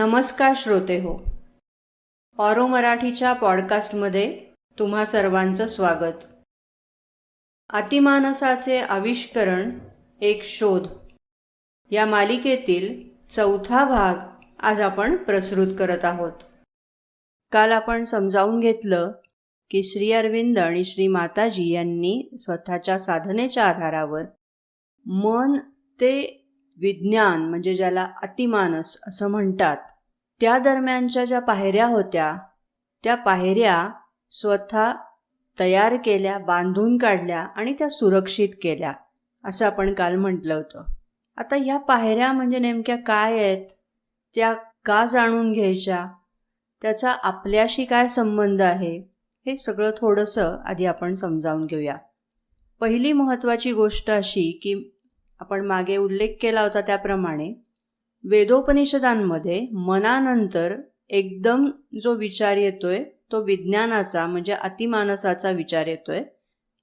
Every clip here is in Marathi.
नमस्कार श्रोते हो. ऑरो मराठीच्या पॉडकास्टमध्ये तुम्हा सर्वांचं स्वागत. अतिमानसाचे आविष्करण एक शोध. या मालिकेतील चौथा भाग आज आपण प्रसृत करत आहोत. काल आपण समजावून घेतलं की श्री अरविंद आणि श्री माताजी यांनी स्वतःच्या साधनेच्या आधारावर मन ते विज्ञान म्हणजे ज्याला अतिमानस असं म्हणतात त्या दरम्यानच्या ज्या पायऱ्या होत्या त्या पायऱ्या स्वतः तयार केल्या बांधून काढल्या आणि त्या सुरक्षित केल्या असं आपण काल म्हटलं होतं. आता ह्या पायऱ्या म्हणजे नेमक्या काय आहेत? त्या का जाणून घ्यायच्या? त्याचा आपल्याशी काय संबंध आहे? हे सगळं थोडंसं आधी आपण समजावून घेऊया. पहिली महत्त्वाची गोष्ट अशी की आपण मागे उल्लेख केला होता त्याप्रमाणे वेदोपनिषदांमध्ये मनानंतर एकदम जो विचार येतोय तो विज्ञानाचा म्हणजे अतिमानसाचा विचार येतोय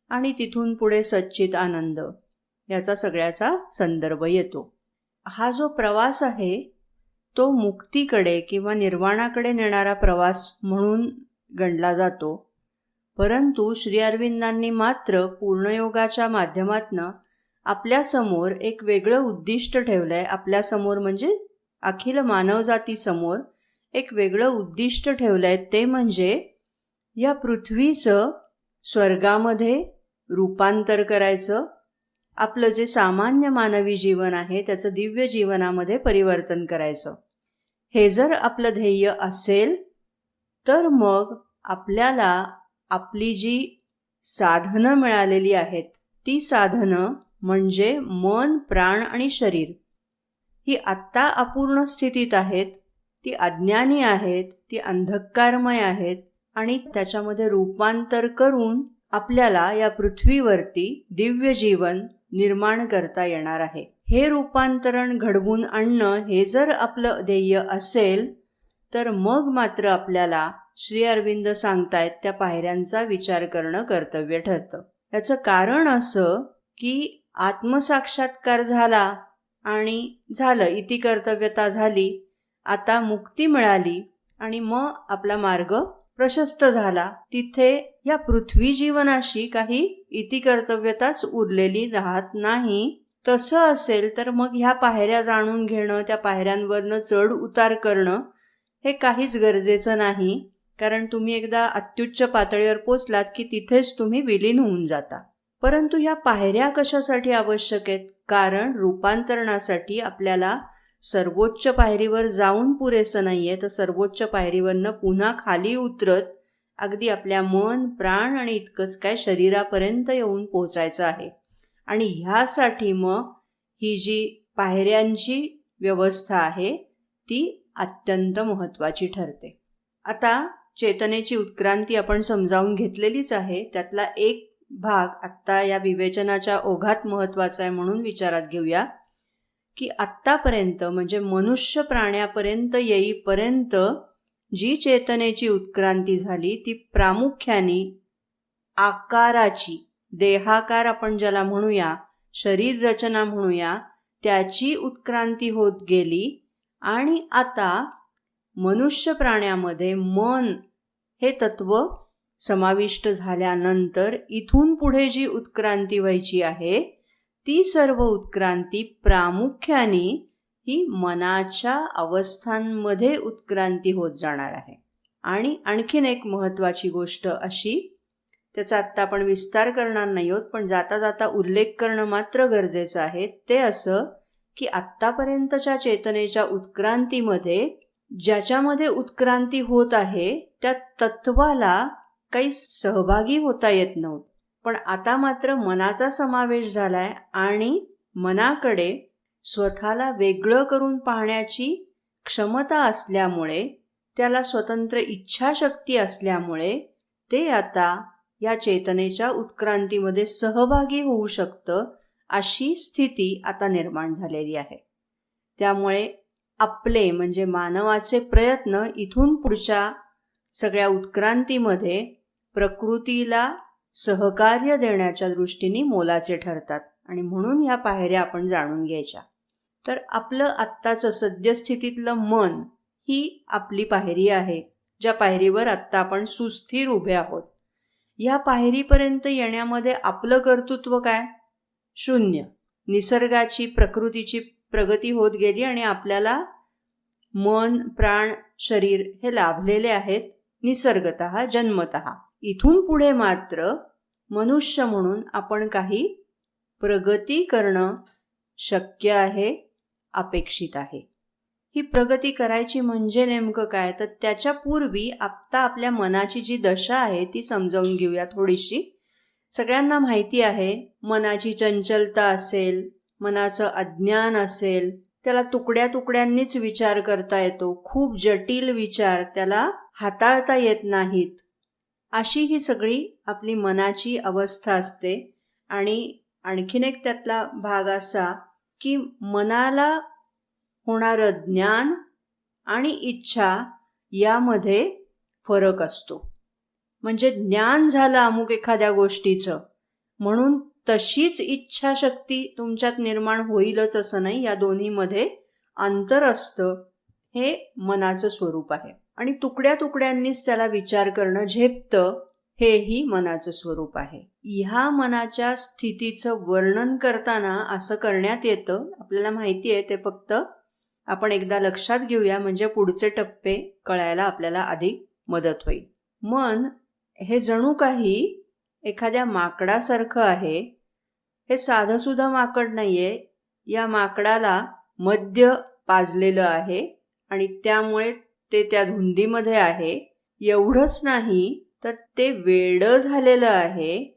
आणि तिथून पुढे सच्चित आनंद याचा सगळ्याचा संदर्भ येतो. हा जो प्रवास आहे तो मुक्तीकडे किंवा निर्वाणाकडे नेणारा प्रवास म्हणून गणला जातो. परंतु श्री अरविंदांनी मात्र पूर्णयोगाच्या माध्यमातनं आपल्यासमोर एक वेगळं उद्दिष्ट ठेवलं आहे आपल्यासमोर म्हणजे अखिल मानवजातीसमोर एक वेगळं उद्दिष्ट ठेवलं आहे ते म्हणजे या पृथ्वीचं स्वर्गामध्ये रूपांतर करायचं. आपलं जे सामान्य मानवी जीवन आहे त्याचं दिव्य जीवनामध्ये परिवर्तन करायचं. हे जर आपलं ध्येय असेल तर मग आपल्याला आपली जी साधनं मिळालेली आहेत ती साधनं म्हणजे मन प्राण आणि शरीर. ही आत्ता अपूर्ण स्थितीत आहेत ती अज्ञानी आहेत ती अंधकारमय आहेत आणि त्याच्यामध्ये रूपांतर करून आपल्याला या पृथ्वीवरती दिव्य जीवन निर्माण करता येणार आहे. हे रूपांतरण घडवून आणणं हे जर आपलं ध्येय असेल तर मग मात्र आपल्याला श्री अरविंद सांगतायत त्या पायऱ्यांचा विचार करणं कर्तव्य ठरतं. याचं कारण असं की आत्मसाक्षात्कार झाला आणि झालं. इति कर्तव्यता झाली. आता मुक्ती मिळाली आणि मग आपला मार्ग प्रशस्त झाला. तिथे या पृथ्वी जीवनाशी काही इति कर्तव्यताच उरलेली राहत नाही. तसं असेल तर मग ह्या पायऱ्या जाणून घेणं त्या पायऱ्यांवरनं चढ उतार करणं हे काहीच गरजेचं नाही. कारण तुम्ही एकदा अत्युच्च पातळीवर पोचलात की तिथेच तुम्ही विलीन होऊन जाता. परंतु ह्या पायऱ्या कशासाठी आवश्यक आहेत? कारण रूपांतरणासाठी आपल्याला सर्वोच्च पायरीवर जाऊन पुरेसं नाही आहे तर सर्वोच्च पायरीवरनं पुन्हा खाली उतरत अगदी आपल्या मन प्राण आणि इतकंच काय शरीरापर्यंत येऊन पोचायचं आहे. आणि ह्यासाठी मग ही जी पायऱ्यांची व्यवस्था आहे ती अत्यंत महत्त्वाची ठरते. आता चेतनेची उत्क्रांती आपण समजावून घेतलेलीच आहे. त्यातला एक भाग आत्ता या विवेचनाच्या ओघात महत्त्वाचा आहे म्हणून विचारात घेऊया की आत्तापर्यंत म्हणजे मनुष्य प्राण्यापर्यंत येईपर्यंत जी चेतनेची उत्क्रांती झाली ती प्रामुख्याने आकाराची देहाकार आपण ज्याला म्हणूया शरीर रचना म्हणूया त्याची उत्क्रांती होत गेली आणि आता मनुष्य प्राण्यामध्ये मन हे तत्व समाविष्ट झाल्यानंतर इथून पुढे जी उत्क्रांती व्हायची आहे ती सर्व उत्क्रांती प्रामुख्याने ही मनाच्या अवस्थांमध्ये उत्क्रांती होत जाणार आहे. आणि आणखीन एक महत्त्वाची गोष्ट अशी त्याचा आत्ता आपण विस्तार करणार नाही आहोत पण जाता जाता उल्लेख करणं मात्र गरजेचं आहे. ते असं की आत्तापर्यंतच्या चेतनेच्या उत्क्रांतीमध्ये ज्याच्यामध्ये उत्क्रांती होत आहे त्या तत्वाला काही सहभागी होता येत नव्हतं. पण आता मात्र मनाचा समावेश झालाय आणि मनाकडे स्वतःला वेगळं करून पाहण्याची क्षमता असल्यामुळे त्याला स्वतंत्र इच्छाशक्ती असल्यामुळे ते आता या चेतनेच्या उत्क्रांतीमध्ये सहभागी होऊ शकतं अशी स्थिती आता निर्माण झालेली आहे. त्यामुळे आपले म्हणजे मानवाचे प्रयत्न इथून पुढच्या सगळ्या उत्क्रांतीमध्ये प्रकृतीला सहकार्य देण्याच्या दृष्टीने मोलाचे ठरतात. आणि म्हणून ह्या पायऱ्या आपण जाणून घ्यायच्या. तर आपलं आत्ताचं सद्यस्थितीतलं मन ही आपली पायरी आहे ज्या पायरीवर आत्ता आपण सुस्थिर उभे आहोत. या पायरीपर्यंत येण्यामध्ये आपलं कर्तृत्व काय? शून्य. निसर्गाची प्रकृतीची प्रगती होत गेली आणि आपल्याला मन प्राण शरीर हे लाभलेले आहेत निसर्गत जन्मत. इथून पुढे मात्र मनुष्य म्हणून आपण काही प्रगती करणं शक्य आहे अपेक्षित आहे. ही प्रगती करायची म्हणजे नेमकं काय? तर त्याच्या पूर्वी आत्ता आपल्या मनाची जी दशा आहे ती समजावून घेऊया थोडीशी. सगळ्यांना माहिती आहे मनाची चंचलता असेल मनाचं अज्ञान असेल त्याला तुकड्या तुकड्यांनीच विचार करता येतो. खूप जटिल विचार त्याला हाताळता येत नाहीत. अशी ही सगळी आपली मनाची अवस्था असते. आणि आणखीन एक त्यातला भाग असा की मनाला होणारं ज्ञान आणि इच्छा यामध्ये फरक असतो. म्हणजे ज्ञान झालं अमुक एखाद्या गोष्टीचं म्हणून तशीच इच्छाशक्ती तुमच्यात निर्माण होईलच असं नाही. या दोन्हीमध्ये अंतर असतं हे मनाचं स्वरूप आहे. आणि तुकड्या तुकड्यांनीच त्याला विचार करणं झेपतं हेही मनाचं स्वरूप आहे. ह्या मनाच्या स्थितीचं वर्णन करताना असं करण्यात येतं. आपल्याला माहिती आहे ते फक्त आपण एकदा लक्षात घेऊया म्हणजे पुढचे टप्पे कळायला आपल्याला अधिक मदत होईल. मन हे जणू काही एखाद्या माकडासारखं आहे. हे साधंसुद्धा माकड नाही आहे या माकडाला मद्य पाजलेलं आहे आणि त्यामुळे ते त्या धुंदीमध्ये आहे. एवढंच नाही तर ते वेडं झालेलं आहे.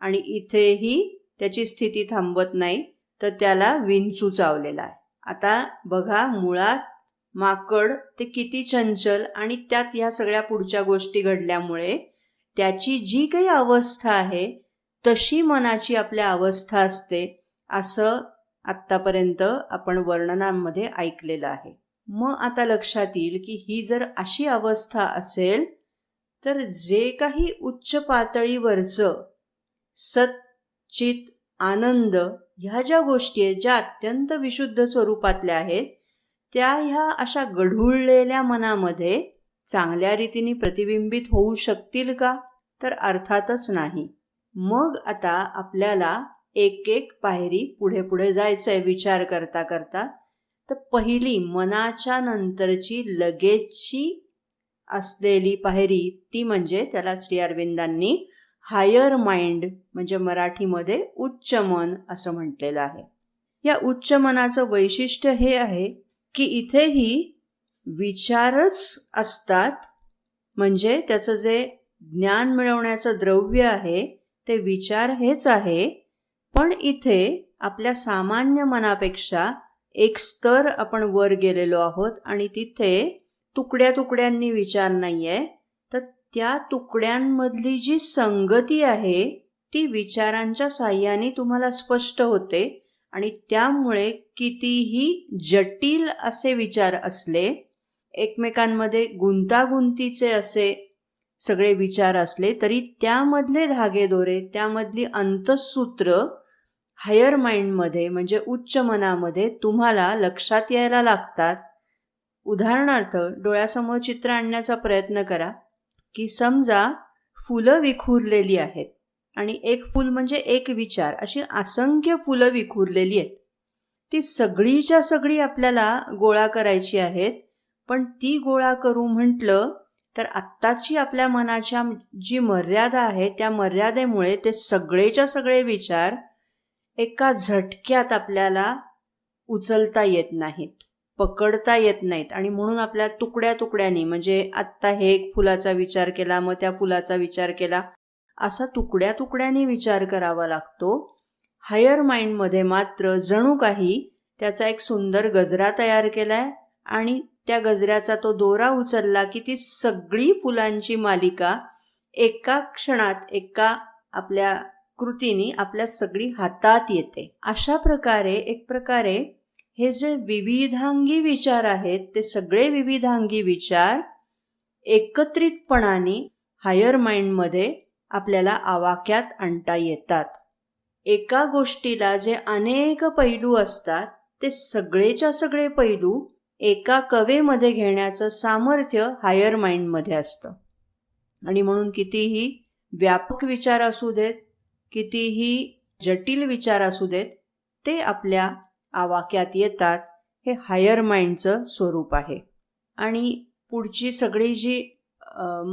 आणि इथेही त्याची स्थिती थांबत नाही तर त्याला विंचू चावलेला आहे. आता बघा मुळात माकड ते किती चंचल आणि त्यात ह्या सगळ्या पुढच्या गोष्टी घडल्यामुळे त्याची जी काही अवस्था आहे तशी मनाची आपल्या अवस्था असते असं आत्तापर्यंत आपण वर्णनांमध्ये ऐकलेलं आहे. मग आता लक्षात येईल की ही जर अशी अवस्था असेल तर जे काही उच्च पातळीवरचं सच्चित आनंद ह्या ज्या गोष्टी आहेत ज्या अत्यंत विशुद्ध स्वरूपातल्या आहेत त्या ह्या अशा गढूळलेल्या मनामध्ये चांगल्या रीतीने प्रतिबिंबित होऊ शकतील का? तर अर्थातच नाही. मग आता आपल्याला एक एक पायरी पुढे पुढे जायचं आहे विचार करता करता. तर पहिली मनाच्या नंतरची लगेचची असलेली पायरी ती म्हणजे त्याला श्री अरविंदांनी हायर माइंड म्हणजे मराठीमध्ये उच्च मन असं म्हटलेलं आहे. या उच्च मनाचं वैशिष्ट्य हे आहे की इथेही विचारच असतात. म्हणजे त्याचं जे ज्ञान मिळवण्याचं द्रव्य आहे ते विचार हेच आहे. पण इथे आपल्या सामान्य मनापेक्षा एक स्तर आपण वर गेलेलो आहोत आणि तिथे तुकड्या तुकड्यांनी विचार नाही आहे तर त्या तुकड्यांमधली जी संगती आहे ती विचारांच्या साह्याने तुम्हाला स्पष्ट होते आणि त्यामुळे कितीही जटिल असे विचार असले एकमेकांमध्ये गुंतागुंतीचे असे सगळे विचार असले तरी त्यामधले धागेदोरे त्यामधली अंतसूत्र हायर माइंडमध्ये म्हणजे उच्च मनामध्ये तुम्हाला लक्षात यायला लागतात. उदाहरणार्थ डोळ्यासमोर चित्र आणण्याचा प्रयत्न करा की समजा फुलं विखुरलेली आहेत आणि एक फूल म्हणजे एक विचार अशी असंख्य फुलं विखुरलेली आहेत. ती सगळीच्या सगळी आपल्याला गोळा करायची आहेत पण ती गोळा करू म्हटलं तर आत्ताची आपल्या मनाच्या जी मर्यादा आहे त्या मर्यादेमुळे ते सगळेच्या सगळे विचार एका झटक्यात आपल्याला उचलता येत नाहीत पकडता येत नाहीत आणि म्हणून आपल्या तुकड्या तुकड्याने म्हणजे आत्ता हे एक फुलाचा विचार केला मग त्या फुलाचा विचार केला असा तुकड्या तुकड्यांनी विचार करावा लागतो. हायर माइंडमध्ये मात्र जणू काही त्याचा एक सुंदर गजरा तयार केलाय आणि त्या गजऱ्याचा तो दोरा उचलला की ती सगळी फुलांची मालिका एका क्षणात एका आपल्या कृतीने आपल्या सगळी हातात येते. अशा प्रकारे एक प्रकारे हे जे विविधांगी विचार आहेत ते सगळे विविधांगी विचार एकत्रितपणाने हायर माइंडमध्ये आपल्याला आवाक्यात आणता येतात. एका गोष्टीला जे अनेक पैलू असतात ते सगळेच्या सगळे पैलू एका कवेमध्ये घेण्याचं सामर्थ्य हायर माइंडमध्ये असतं. आणि म्हणून कितीही व्यापक विचार असू देत कितीही जटिल विचार असू देत ते आपल्या आवाक्यात येतात हे हायर माइंडचं स्वरूप आहे. आणि पुढची सगळी जी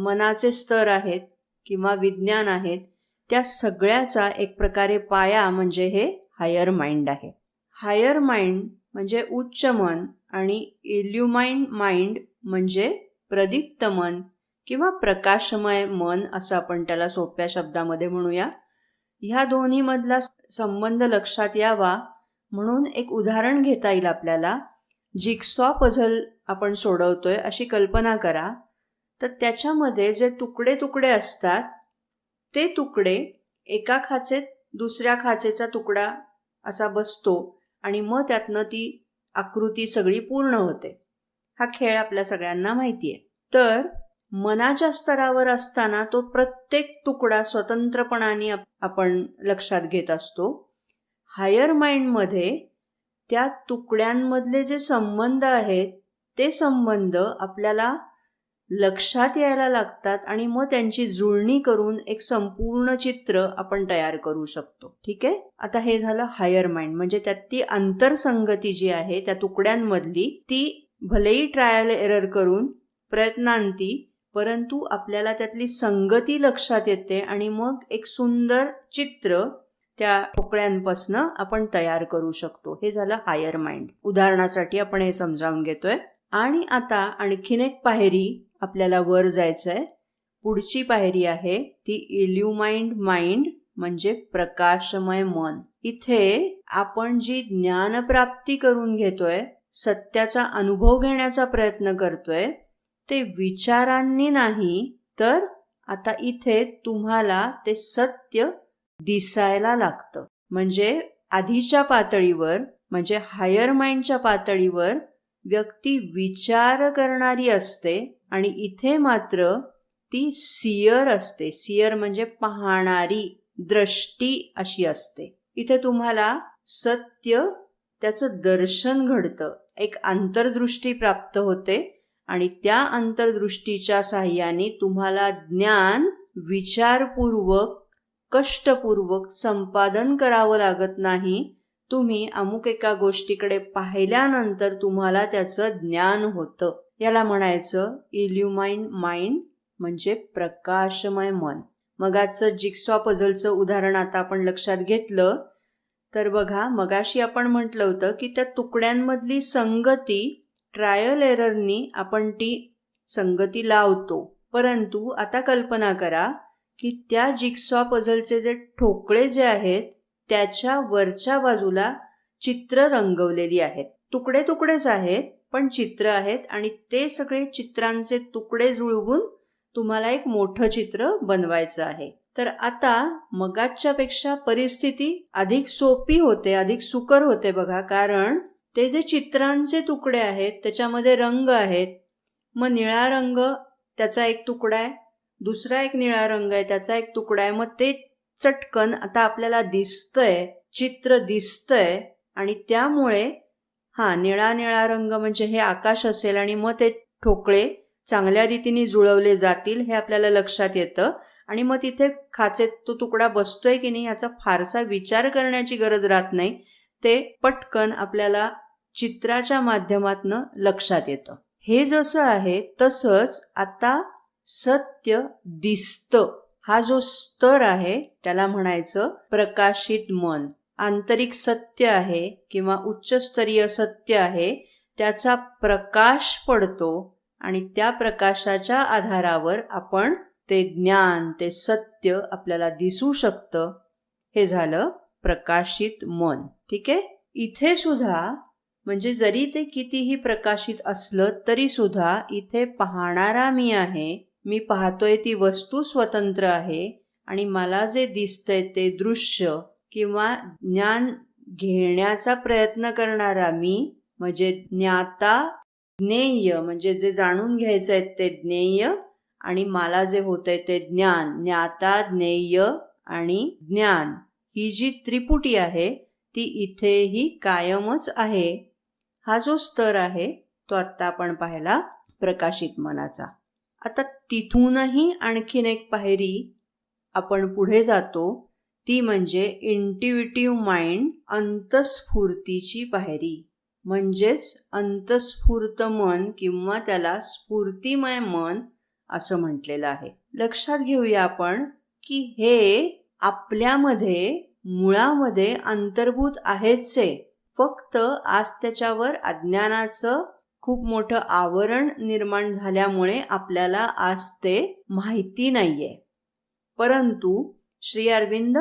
मनाचे स्तर आहेत किंवा विज्ञान आहेत त्या सगळ्याचा एक प्रकारे पाया म्हणजे हे हायर माइंड आहे. हायर माइंड म्हणजे उच्च मन आणि इल्युमाइंड माइंड म्हणजे प्रदीप्त मन किंवा प्रकाशमय मन असं आपण त्याला सोप्या शब्दामध्ये म्हणूया. ह्या दोन्हीमधला संबंध लक्षात यावा म्हणून एक उदाहरण घेता येईल आपल्याला. जिक्सॉ पझल आपण सोडवतोय अशी कल्पना करा. तर त्याच्यामध्ये जे तुकडे तुकडे असतात ते तुकडे एका खाचेत दुसऱ्या खाचेचा तुकडा असा बसतो आणि मग त्यातनं ती आकृती सगळी पूर्ण होते. हा खेळ आपल्या सगळ्यांना माहिती आहे तर मनाच्या स्तरावर असताना तो प्रत्येक तुकडा स्वतंत्रपणाने आप- आपण लक्षात घेत असतो. हायर माइंडमध्ये त्या तुकड्यांमधले जे संबंध आहेत ते संबंध आपल्याला लक्षात यायला लागतात आणि मग त्यांची जुळणी करून एक संपूर्ण चित्र आपण तयार करू शकतो. ठीक आहे? आता हे झालं हायर माइंड म्हणजे त्यात ती आंतरसंगती जी आहे त्या तुकड्यांमधली ती भलेही ट्रायल एरर करून प्रयत्नांती परंतु आपल्याला त्यातली संगती लक्षात येते आणि मग एक सुंदर चित्र त्या ठोकळ्यांपासनं आपण तयार करू शकतो. हे झालं हायर माइंड उदाहरणासाठी आपण हे समजावून घेतोय. आणि आता आणखीन एक पायरी आपल्याला वर जायचं आहे पुढची पायरी आहे ती इल्युमाइंड माइंड म्हणजे प्रकाशमय मन. इथे आपण जी ज्ञानप्राप्ती करून घेतोय सत्याचा अनुभव घेण्याचा प्रयत्न करतोय ते विचारांनी नाही तर आता इथे तुम्हाला ते सत्य दिसायला लागतं. म्हणजे आधीच्या पातळीवर म्हणजे हायर माइंडच्या पातळीवर व्यक्ती विचार करणारी असते आणि इथे मात्र ती सियर असते. सियर म्हणजे पाहणारी दृष्टी अशी असते. इथे तुम्हाला सत्य त्याचं दर्शन घडतं. एक आंतरदृष्टी प्राप्त होते. आणि त्या अंतर्दृष्टीच्या साह्याने तुम्हाला ज्ञान विचारपूर्वक कष्टपूर्वक संपादन करावं लागत नाही. तुम्ही अमुक एका गोष्टीकडे पाहिल्यानंतर तुम्हाला त्याचं ज्ञान होतं. याला म्हणायचं इल्युमाइंड माइंड म्हणजे प्रकाशमय मन. मगाचं जिक्सॉ पझलचं उदाहरण आता आपण लक्षात घेतलं. तर बघा मगाशी आपण म्हटलं होतं की त्या तुकड्यांमधली संगती ट्रायल एररनी आपण ती संगती लावतो. परंतु आता कल्पना करा की त्या जिक्सॉ पझलचे जे ठोकळे जे आहेत त्याच्या वरच्या बाजूला चित्र रंगवलेली आहेत. तुकडे तुकडेच आहेत पण चित्र आहेत आणि ते सगळे चित्रांचे तुकडे जुळवून तुम्हाला एक मोठं चित्र बनवायचं आहे. तर आता मगाच्या पेक्षा परिस्थिती अधिक सोपी होते अधिक सुकर होते बघा कारण ते जे चित्रांचे तुकडे आहेत त्याच्यामध्ये रंग आहेत. मग निळा रंग त्याचा एक तुकडा आहे दुसरा एक निळा रंग आहे त्याचा एक तुकडा आहे. मग ते चटकन आता आपल्याला दिसतंय चित्र दिसतंय आणि त्यामुळे हा निळा निळा रंग म्हणजे हे आकाश असेल आणि मग ते ठोकळे चांगल्या रीतीने जुळवले जातील हे आपल्याला लक्षात येतं. आणि मग तिथे खाचेत तो तुकडा बसतोय की नाही याचा फारसा विचार करण्याची गरज राहत नाही. ते पटकन आपल्याला चित्राच्या माध्यमातनं लक्षात येतं. हे जसं आहे तसंच आता सत्य दिसतं. हा जो स्तर आहे त्याला म्हणायचं प्रकाशित मन. आंतरिक सत्य आहे किंवा उच्चस्तरीय सत्य आहे त्याचा प्रकाश पडतो आणि त्या प्रकाशाच्या आधारावर आपण ते ज्ञान ते सत्य आपल्याला दिसू शकतं. हे झालं प्रकाशित मन. ठीक आहे? इथे सुद्धा म्हणजे जरी ते कितीही प्रकाशित असलं तरी सुद्धा इथे पाहणारा मी आहे मी पाहतोय ती वस्तू स्वतंत्र आहे आणि मला जे दिसतंय ते दृश्य किंवा ज्ञान घेण्याचा प्रयत्न करणारा मी म्हणजे ज्ञाता ज्ञेय म्हणजे जे जाणून घ्यायचं आहे ते ज्ञेय आणि मला जे होतंय ते ज्ञान ज्ञाता ज्ञेय आणि ज्ञान. ही जी त्रिपुटी आहे ती इथेही कायमच आहे. हा जो स्तर आहे तो आत्ता आपण पाहिला प्रकाशित मनाचा. आता तिथूनही आणखीन एक पायरी आपण पुढे जातो ती म्हणजे इंटिव्हिटिव्ह माइंड अंतस्फूर्तीची पायरी. म्हणजेच अंतस्फूर्त मन किंवा त्याला स्फूर्तिमय मन असं म्हटलेलं आहे. लक्षात घेऊया आपण की हे आपल्यामध्ये मुळामध्ये अंतर्भूत आहेच आहे फक्त आज त्याच्यावर अज्ञानाचं खूप मोठं आवरण निर्माण झाल्यामुळे आपल्याला आज ते माहिती नाहीये. परंतु श्री अरविंद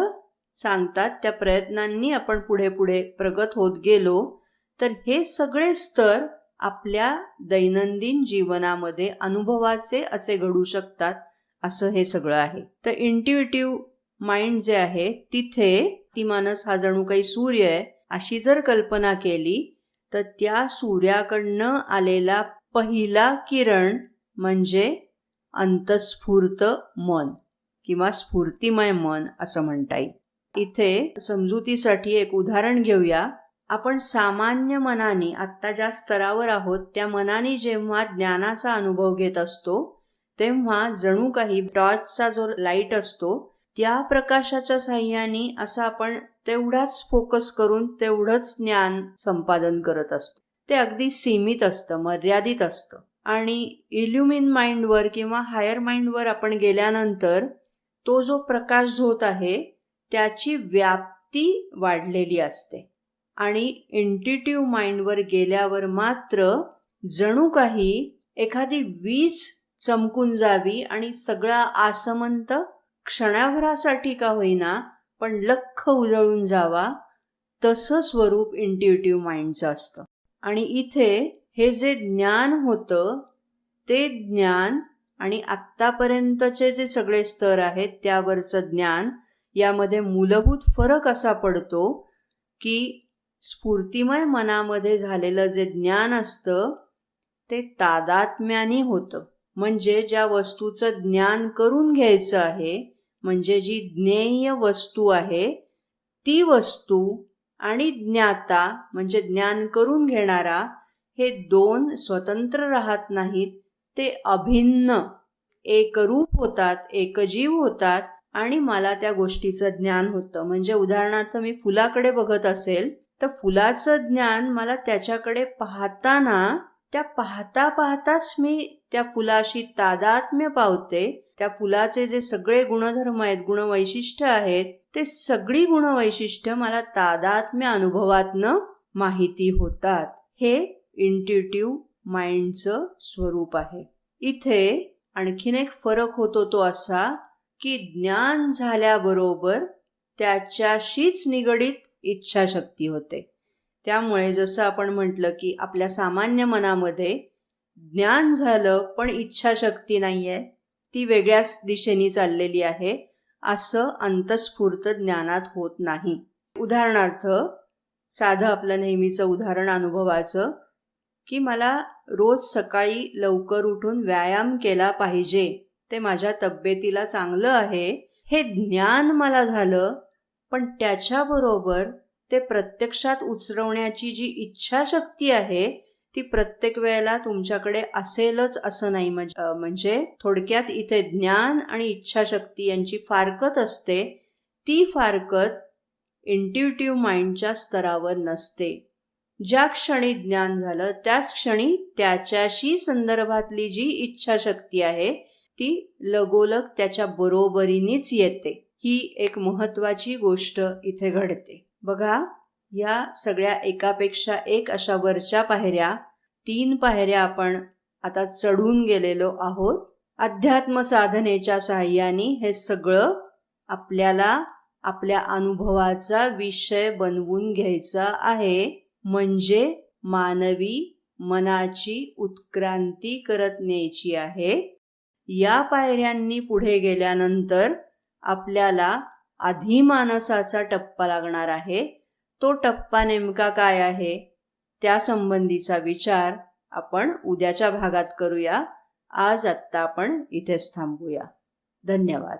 सांगतात त्या प्रयत्नांनी आपण पुढे पुढे प्रगत होत गेलो तर हे सगळे स्तर आपल्या दैनंदिन जीवनामध्ये अनुभवाचे असे घडू शकतात असं हे सगळं आहे. तर इंट्युटिव्ह माइंड जे आहे तिथे ती मानस हा जणू काही सूर्य आहे अशी जर कल्पना केली तर त्या सूर्याकडनं आलेला पहिला किरण म्हणजे अंतस्फूर्त मन किंवा स्फूर्तिमय मन असं म्हणता येईल. इथे समजुतीसाठी एक उदाहरण घेऊया. आपण सामान्य मनाने आत्ता ज्या स्तरावर आहोत त्या मनाने जेव्हा ज्ञानाचा अनुभव घेत असतो तेव्हा जणू काही टॉर्चचा जो लाइट असतो त्या प्रकाशाच्या साह्याने असं आपण तेवढाच फोकस करून तेवढंच ज्ञान संपादन करत असतो. ते अगदी सीमित असतं मर्यादित असतं. आणि इल्युमिन माइंडवर किंवा हायर माइंडवर आपण गेल्यानंतर तो जो प्रकाश झोत आहे त्याची व्याप्ती वाढलेली असते. आणि इंटिट्यूव्ह माइंडवर गेल्यावर मात्र जणू काही एखादी वीज चमकून जावी आणि सगळा आसमंत क्षणाभरासाठी का होईना पण लख उजळून जावा तसं स्वरूप इंट्युटिव्ह माइंडचं असतं. आणि इथे हे जे ज्ञान होतं ते ज्ञान आणि आत्तापर्यंतचे जे सगळे स्तर आहेत त्यावरचं ज्ञान यामध्ये मूलभूत फरक असा पडतो की स्फूर्तिमय मनामध्ये झालेलं जे ज्ञान असतं ते तादात्म्याने होतं. म्हणजे ज्या वस्तूचं ज्ञान करून घ्यायचं आहे म्हणजे जी ज्ञेय वस्तू आहे ती वस्तू आणि ज्ञाता म्हणजे ज्ञान करून घेणारा हे दोन स्वतंत्र राहत नाहीत. ते अभिन्न. एकरूप होतात एकजीव होतात आणि मला त्या गोष्टीचं ज्ञान होतं. म्हणजे उदाहरणार्थ मी फुलाकडे बघत असेल तर फुलाचं ज्ञान मला त्याच्याकडे पाहताना त्या पाहता पाहताच मी त्या फुलाशी तादात्म्य पावते. त्या फुलाचे जे सगळे गुणधर्म आहेत गुणवैशिष्ट्य आहेत ते सगळी गुणवैशिष्ट्य मला तादात्म्य अनुभवातनं माहिती होतात. हे इंट्युटिव्ह माइंडचं स्वरूप आहे. इथे आणखीन एक फरक होतो तो असा की ज्ञान झाल्याबरोबर त्याच्याशीच निगडीत इच्छाशक्ती होते. त्यामुळे जसं आपण म्हटलं की आपल्या सामान्य मनामध्ये ज्ञान झालं पण इच्छाशक्ती नाही आहे ती वेगळ्याच दिशेने चाललेली आहे. असं अंतस्फूर्त ज्ञानात होत नाही. उदाहरणार्थ साधं आपलं नेहमीचं उदाहरण अनुभवाचं की मला रोज सकाळी लवकर उठून व्यायाम केला पाहिजे ते माझ्या तब्येतीला चांगलं आहे हे ज्ञान मला झालं पण त्याच्याबरोबर ते प्रत्यक्षात उचरवण्याची जी इच्छाशक्ती आहे ती प्रत्येक वेळेला तुमच्याकडे असेलच असं नाही म्हणजे थोडक्यात इथे ज्ञान आणि इच्छाशक्ती यांची फारकत असते ती फारकत इंट्युटिव्ह माइंडच्या स्तरावर नसते. ज्या क्षणी ज्ञान झालं त्याच क्षणी त्याच्याशी संदर्भातली जी इच्छाशक्ती आहे ती लगोलग त्याच्या बरोबरीनेच येते. ही एक महत्वाची गोष्ट इथे घडते. बघा. या सगळ्या एकापेक्षा एक अशा वरच्या पायऱ्या तीन पायऱ्या आपण आता चढून गेलेलो आहोत. अध्यात्म साधनेच्या साह्याने हे सगळं आपल्याला आपल्या अनुभवाचा विषय बनवून घ्यायचा आहे. म्हणजे मानवी मनाची उत्क्रांती करत न्यायची आहे. या पायऱ्यांनी पुढे गेल्यानंतर आपल्याला अधिमानसाचा टप्पा लागणार आहे. तो टप्पा नेमका काय आहे? त्यासंबंधीचा विचार आपण उद्याच्या भागात करूया. आज आत्ता आपण इथेच थांबूया. धन्यवाद.